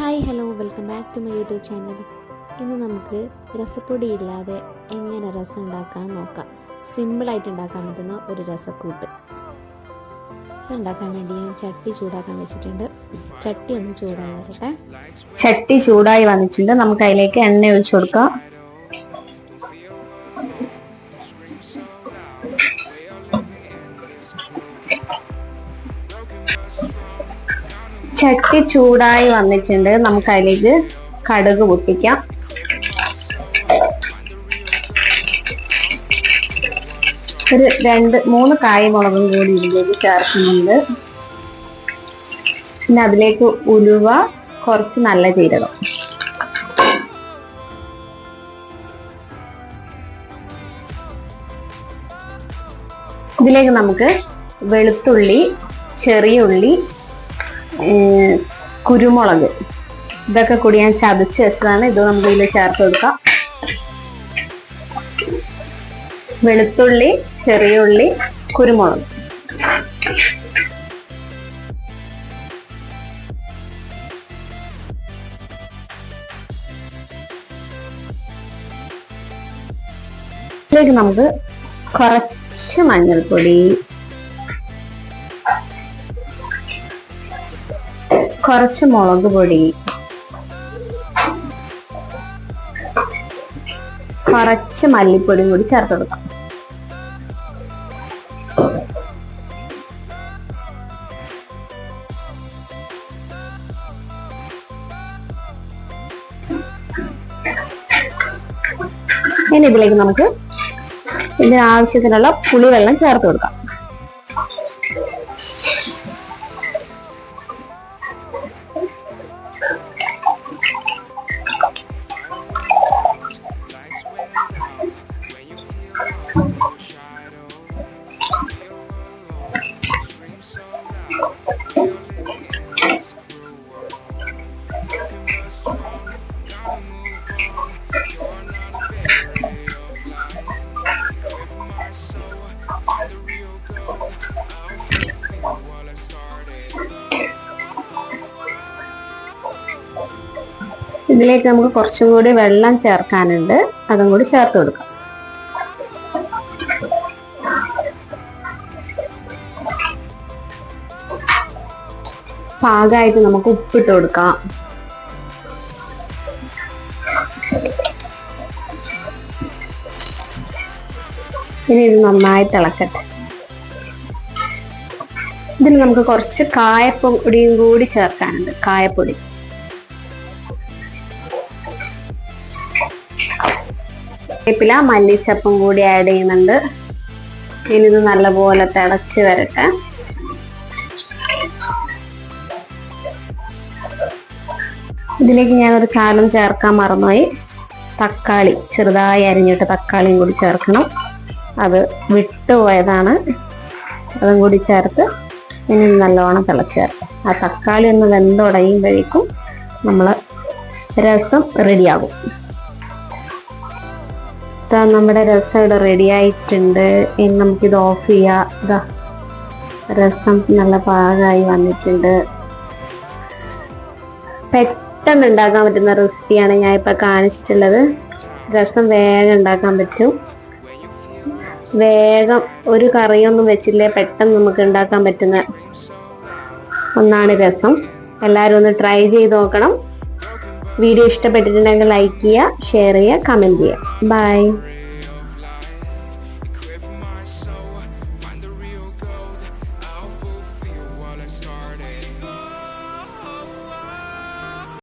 Hi hello welcome back to my YouTube channel. ഇന്ന് നമുക്ക് രസപ്പൊടി ഇല്ലാതെ എങ്ങനെ രസം ഉണ്ടാക്കാൻ നോക്കാം. സിമ്പിളായിട്ട് ഉണ്ടാക്കാൻ പറ്റുന്ന ഒരു രസക്കൂട്ട്. രസം ഉണ്ടാക്കാൻ വേണ്ടി ഞാൻ ചട്ടി ചൂടാക്കാൻ വെച്ചിട്ടുണ്ട്. ചട്ടി ഒന്ന് ചൂടായി വരട്ടെ ചട്ടി ചൂടായി വന്നിട്ടുണ്ട്. നമുക്ക് അതിലേക്ക് എണ്ണ ഒഴിച്ചു കൊടുക്കാം. ചട്ടി ചൂടായി വന്നിട്ടുണ്ട്. നമുക്ക് അതിലേക്ക് കടുക് പൊട്ടിക്കാം. ഒരു രണ്ട് മൂന്ന് കായമുളകും കൂടി ഇതിലേക്ക് ചേർക്കുന്നുണ്ട്. പിന്നെ അതിലേക്ക് ഉലുവ കുറച്ച് നല്ല ജീരകം. ഇതിലേക്ക് നമുക്ക് വെളുത്തുള്ളി ചെറിയ ഉള്ളി കുരുമുളക്. ഇതൊക്കെ കൂടി ഞാൻ ചതച്ച് വെച്ചതാണ്. ഇത് നമുക്ക് ഇതിൽ ചേർത്ത് കൊടുക്കാം. വെളുത്തുള്ളി ചെറിയ ഉള്ളി കുരുമുളക്. ഇതിലേക്ക് നമുക്ക് കുറച്ച് മഞ്ഞൾപ്പൊടി കുറച്ച് മുളക് പൊടി. കുറച്ച് മല്ലിപ്പൊടിയും കൂടി ചേർത്ത് കൊടുക്കാം. ഇനി ഇതിലേക്ക് നമുക്ക് ഇതിന് ആവശ്യത്തിനുള്ള പുളിവെള്ളം ചേർത്ത് കൊടുക്കാം. ഇതിലേക്ക് നമുക്ക് കുറച്ചും കൂടി വെള്ളം ചേർക്കാനുണ്ട്. അതും കൂടി ചേർത്ത് കൊടുക്കാം. പാകമായിട്ട് നമുക്ക് ഉപ്പിട്ട് കൊടുക്കാം. ഇനി ഇത് നന്നായി തിളക്കട്ടെ ഇതിൽ നമുക്ക് കുറച്ച് കായപ്പൊടിയും കൂടി ചേർക്കാനുണ്ട്. കായപ്പൊടി. വേപ്പില മല്ലിച്ചപ്പും കൂടി ആഡ് ചെയ്യുന്നുണ്ട്. ഇനി ഇത് നല്ലപോലെ തിളച്ച് വരട്ടെ. ഇതിലേക്ക് ഞാൻ ഒരു കാലം ചേർക്കാൻ മറന്നുപോയി. തക്കാളി ചെറുതായി അരിഞ്ഞിട്ട് തക്കാളിയും കൂടി ചേർക്കണം. അത് വിട്ടുപോയതാണ് അതും കൂടി ചേർത്ത് ഇനി നല്ലോണം തിളച്ച് ചേർത്ത് ആ തക്കാളി ഒന്ന് വെന്തുടയുമ്പോഴേക്കും നമ്മൾ രസം റെഡിയാകും ഇതാ നമ്മുടെ രസം ഇവിടെ റെഡി ആയിട്ടുണ്ട്. ഇനി നമുക്കിത് ഓഫ് ചെയ്യാം. ഇതാ രസം നല്ല പാകമായി വന്നിട്ടുണ്ട്. പെട്ടെന്ന് ഉണ്ടാക്കാൻ പറ്റുന്ന റെസിപ്പിയാണ് ഞാൻ ഇപ്പൊ കാണിച്ചിട്ടുള്ളത്. രസം വേഗം ഉണ്ടാക്കാൻ പറ്റും. വേഗം ഒരു കറിയൊന്നും വെച്ചില്ലേ പെട്ടെന്ന് നമുക്ക് ഉണ്ടാക്കാൻ പറ്റുന്ന ഒന്നാണ് രസം. എല്ലാവരും ഒന്ന് ട്രൈ ചെയ്ത് നോക്കണം. വീഡിയോ ഇഷ്ടപ്പെട്ടിട്ടുണ്ടെങ്കിൽ ലൈക്ക് ചെയ്യുക ഷെയർ ചെയ്യുക കമന്റ് ചെയ്യുക. ബൈ